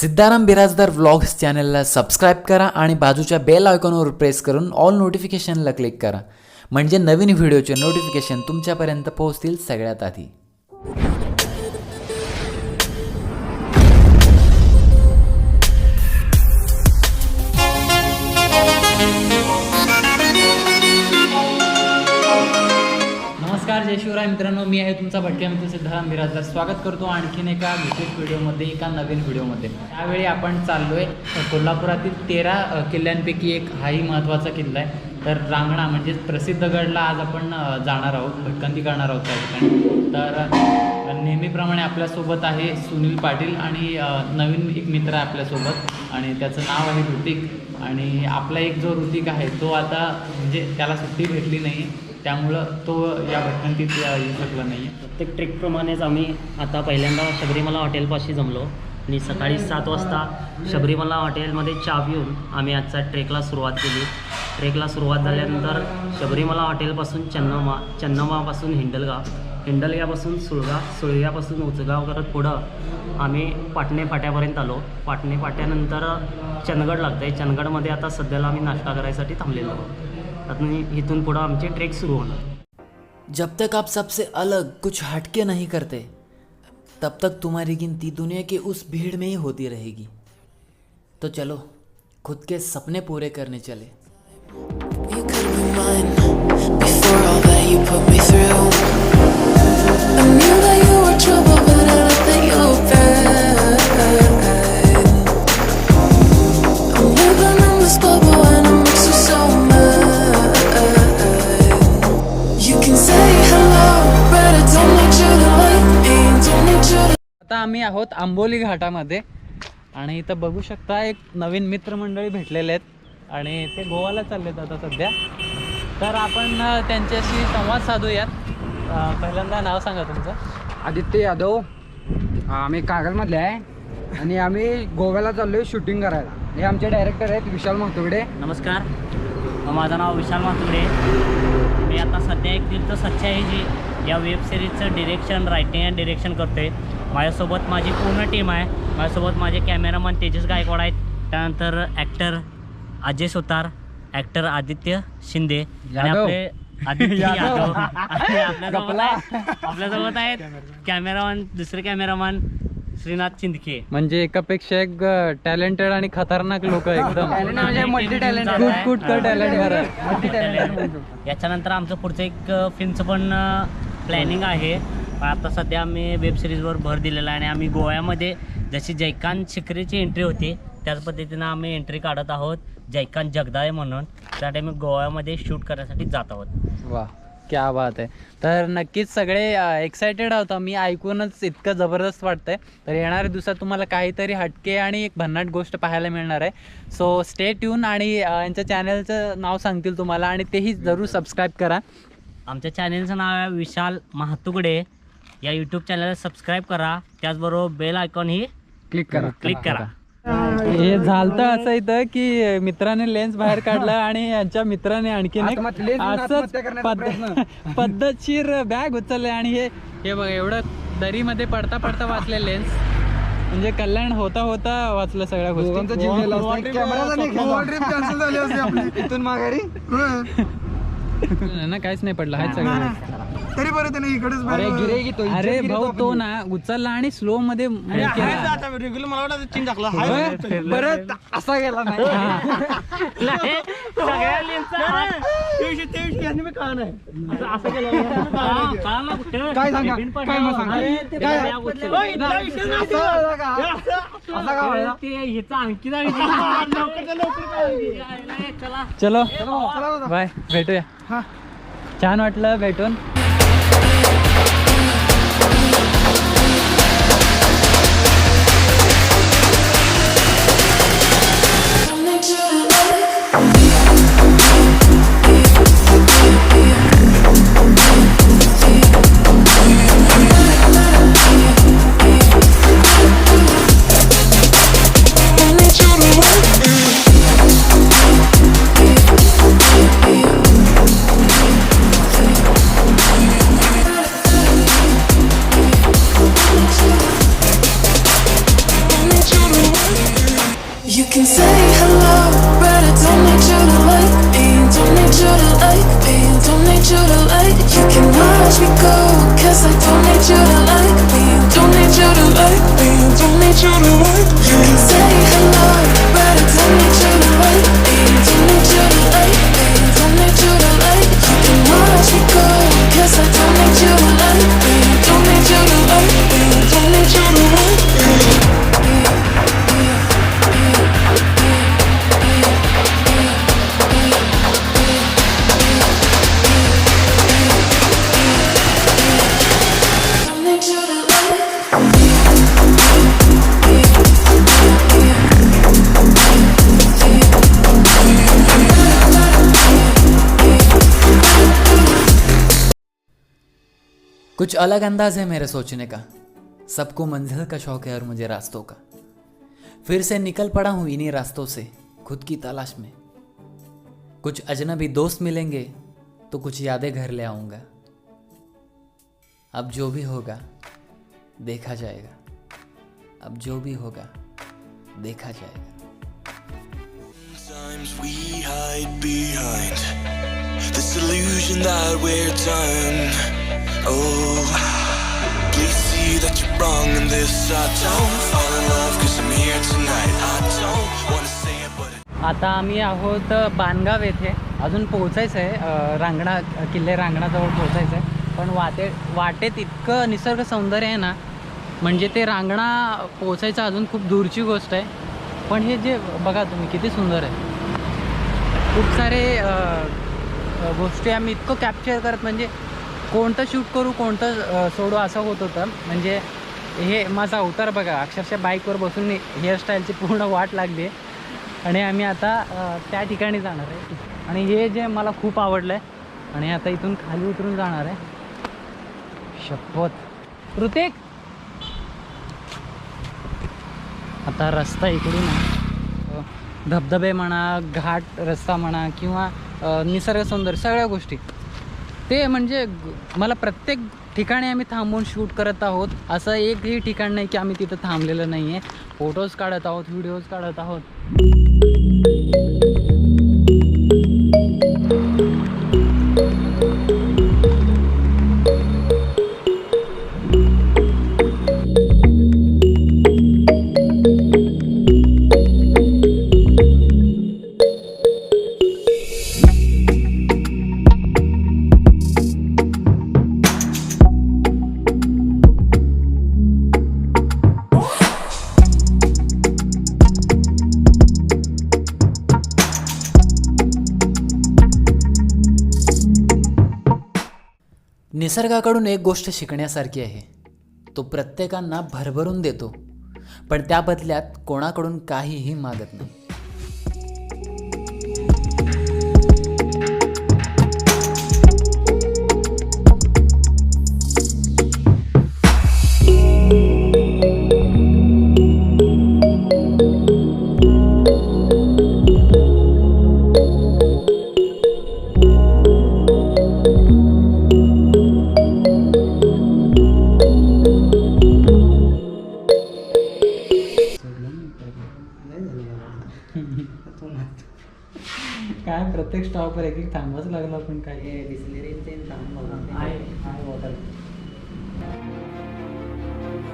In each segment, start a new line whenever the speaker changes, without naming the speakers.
Siddharam Birajdar vlogs चॅनलला subscribe करा आणि बाजूच्या बेल आयकॉनवर प्रेस करून ऑल नोटिफिकेशनला क्लिक करा. म्हणजे नवीन व्हिडिओचे नोटिफिकेशन तुमच्यापर्यंत पोहोचतील सगळ्यात आधी. जय शिवराय मित्रांनो मी आहे तुमचा भटक्या मित्र सिद्धाराम बिराजदार स्वागत करतो आणखीन एका विशेष व्हिडिओमध्ये एका नवीन व्हिडिओमध्ये. त्यावेळी आपण चाललोय कोल्हापुरातील तेरा किल्ल्यांपैकी एक. हाही महत्त्वाचा किल्ला आहे. तर रांगणा म्हणजेच प्रसिद्ध गडला आज आपण जाणार आहोत भटकंती करणार आहोत त्या ठिकाणी. तर नेहमीप्रमाणे आपल्यासोबत आहे सुनील पाटील आणि नवीन एक मित्र आहे आपल्यासोबत आणि त्याचं नाव आहे ऋतिक आणि आपला एक जो ऋतिक आहे तो आता म्हणजे त्याला सुट्टी भेटली नाही. त्यामुळं तो या भटकंतीत येऊ शकला नाही
प्रत्येक ट्रेकप्रमाणेच आम्ही आता पहिल्यांदा शबरीमला हॉटेलपाशी जमलो. आणि सकाळी सात वाजता शबरीमला हॉटेलमध्ये चहा पिऊन आम्ही आजचा ट्रेकला सुरुवात केली. ट्रेकला सुरुवात झाल्यानंतर शबरीमला हॉटेलपासून चन्नमा चन्नमापासून हिंडलगाव. हिंडलग्यापासून सुळगा सुळग्यापासून उचगाव करत पुढं आम्ही पाटणे फाट्यापर्यंत आलो. पाटणे फाट्यानंतर चंदगड लागतं आहे चंदगडमध्ये आता सध्याला आम्ही नाश्ता करायसाठी थांबलेलो. आहोत इथून पुढं आमचे ट्रेक सुरू होणार
जब तक आप सबसे अलग कुछ हटके नहीं करते तब तक तुम्हारी गिनती दुनिया के उस भीड़ में ही होती रहेगी। तो चलो खुद के सपने पूरे करने चले।
You could be mine before all that you put me through. I knew that you were trouble,
आता आम्ही आहोत आंबोली घाटामध्ये. आणि इथं बघू शकता एक नवीन मित्रमंडळी भेटलेले आहेत. आणि ते गोवाला चाललेत आता सध्या. तर आपण त्यांच्याशी संवाद साधूयात. पहिल्यांदा नाव सांगा तुमचं.
आदित्य यादव. हा, आम्ही कागलमधले आहे. आणि आम्ही गोव्याला चाललोय शूटिंग करायला. हे आमचे डायरेक्टर आहेत विशाल मातुगडे.
नमस्कार. माझं नाव विशाल मातुगडे. मी आता सध्या एक तीर्थ सच्चाई जी या वेब सिरीजचं डिरेक्शन रायटिंग अँड डिरेक्शन करतो आहे माझ्यासोबत माझी पूर्ण टीम आहे. माझ्यासोबत माझे कॅमेरामन तेजस गायकवाड आहेत. त्यानंतर ॲक्टर अजय सुतार ॲक्टर आदित्य शिंदे आणि. आपले आदित्य
यादव.
आपल्यासोबत आहेत आपल्यासोबत आहेत कॅमेरामन दुसरे कॅमेरामन श्रीनाथ चिंदके
म्हणजे एकापेक्षा एक टॅलेंटेड आणि खतरनाक लोक एकदम.
म्हणजे
करा
याच्यानंतर आमचं पुढचं एक फिल्मचं पण प्लॅनिंग आहे. पण आता सध्या आम्ही वेब सिरीजवर भर दिलेला आहे आणि आम्ही गोव्यामध्ये जशी जयकांत शिकरेची एंट्री होती त्याच पद्धतीनं आम्ही एंट्री काढत आहोत जयकांत जगदाळे म्हणून. त्यासाठी आम्ही गोव्यामध्ये शूट करण्यासाठी जात आहोत.
वा क्या बात आहे. तर नक्कीच सगळे एक्सायटेड आहोत मी ऐकूनच इतकं जबरदस्त वाटतंय. तर येणाऱ्या दिवसात तुम्हाला काहीतरी हटके आणि एक भन्नाट गोष्ट पाहायला मिळणार आहे. सो स्टे ट्यून आणि यांच्या चॅनलचं नाव सांगतील तुम्हाला आणि तेही जरूर सबस्क्राईब करा.
आमच्या चॅनेलचं नाव आहे विशाल महातुगडे या यूट्यूब चॅनलला सबस्क्राईब करा. त्याचबरोबर बेल आयकॉन ही
क्लिक करा.
क्लिक करा.
हे झालतं असं इथं की मित्राने लेन्स बाहेर काढला आणि यांच्या मित्राने आणखीन एक असंच पद्ध- पद्धतशीर बॅग उचलले आणि हे हे बघा एवढं दरीमध्ये पडता पडता वाचले लेन्स म्हणजे कल्याण होता होता वाचलं सगळ्या गोष्टी.
असता. इथून माघारी.
ना काहीच नाही पडलं. हाय सगळं.
तरी बरं त्याने इकडेच
अरे गिरे की तो
अरे
इज्जत गिरे
भाऊ तो. ना उचलला आणि स्लो मध्ये केला.
होय? परत असा गेला नाही
सगळ्या लेन्सचा हात- असं- असं केलं. हा, कळलं ना कुठं?
काय सांगा?
बिन
काय. मग सांगा?
अरे, ते
काय?
बॅग उचलली.
असा झाला का? असा का
अरे,
व्हायला?
ते ह्याचं आणखी जागी लवकर लवकर चला
चलो
चला.
बाय भेटूया छान वाटलं भेटून
You can say hello, but I don't need you to like me. Don't need you to like me. Don't need you to like. You can watch me go, cause I don't need you to like me. Don't need you to like me. Don't need you to like me. You can say hello,
कुछ अलग अंदाज है मेरे सोचने का। सबको मंजिल का शौक है और मुझे रास्तों का। फिर से निकल पड़ा हूँ इन्हीं रास्तों से, खुद की तलाश में। कुछ अजनबी दोस्त मिलेंगे तो कुछ यादें घर ले आऊँगा। अब जो भी होगा, देखा जाएगा। अब जो भी होगा, देखा जाएगा।
Sometimes we hide behind this illusion that we're done. Oh, please see that you're wrong in this. I don't fall in love cause I'm here tonight. I don't wanna say it, but it
आता आम्ही आहोत बांधगाव येथे. अजून पोहोचायचं आहे. अ, रांगणा किल्ले रांगणाजवळ पोहोचायचं आहे. पण वाटे वाटेत इतकं निसर्ग सौंदर्य आहे ना म्हणजे ते रांगणा पोहोचायचं अजून खूप दूरची गोष्ट आहे. पण हे जे बघा तुम्ही किती सुंदर आहे. खूप सारे अ, अ, गोष्टी आम्ही इतकं कॅप्चर करत म्हणजे कोणतं शूट करू कोणतं सोडू असं होत होतं. म्हणजे हे माझा अवतार बघा अक्षरशः बाईकवर बसून हेअरस्टाईलची पूर्ण वाट लागली आहे. आणि आम्ही आता त्या ठिकाणी जाणार आहे. आणि हे जे मला खूप आवडलं आहे आणि आता इथून खाली उतरून जाणार आहे. शपथ. ऋतिक! आता रस्ता इकडून आहे. धबधबे म्हणा घाट रस्ता म्हणा किंवा निसर्ग सौंदर्य सगळ्या गोष्टी. ते म्हणजे मला प्रत्येक ठिकाणी आम्ही थांबून शूट करत आहोत. असं एकही ठिकाण नाही की आम्ही तिथं थांबलेलं नाही आहे फोटोज काढत आहोत व्हिडिओज काढत आहोत. निसर्गाकडून एक गोष्ट शिकण्यासारखी आहे. तो प्रत्येकांना भरभरून देतो. पण त्या बदल्यात कोणाकडून काहीही मागत नाही. काय प्रत्येक स्टॉपवर एक एक थांबाच लागला पण काय?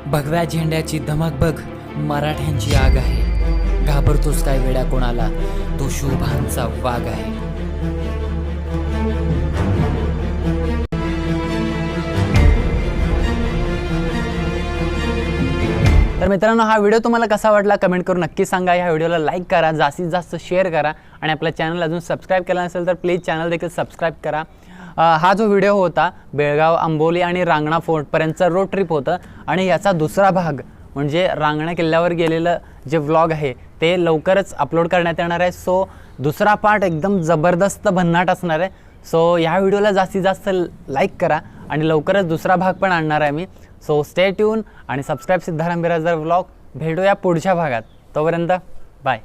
भगव्या झेंड्याची धमक बघ. मराठ्यांची आग आहे. घाबरतोस काय वेड्या कोणाला? तो शुभांचा वाघ आहे. तर मित्रांनो हा व्हिडिओ तुम्हाला कसा वाटला कमेंट करून नक्की सांगा. या व्हिडिओला लाईक करा जास्तीत जास्त शेअर करा आणि आपल्या चॅनल अजून सबस्क्राईब केला नसेल तर प्लीज चॅनल देखील सबस्क्राईब करा. हा जो व्हिडिओ होता बेळगाव आंबोली आणि रांगणा फोर्टपर्यंतचा रोड ट्रिप होतं. आणि याचा दुसरा भाग म्हणजे रांगणा किल्ल्यावर गेलेलं जे व्लॉग आहे ते लवकरच अपलोड करण्यात येणार आहे. सो दुसरा पार्ट एकदम जबरदस्त भन्नाट असणार आहे. सो ह्या व्हिडिओला जास्तीत जास्त लाईक करा आणि लवकरच दुसरा भाग पण आणणार आहे मी. सो स्टे ट्यून आणि सबस्क्राईब सिद्धाराम बिराजदार ब्लॉग भेटूया पुढच्या भागात. तोपर्यंत बाय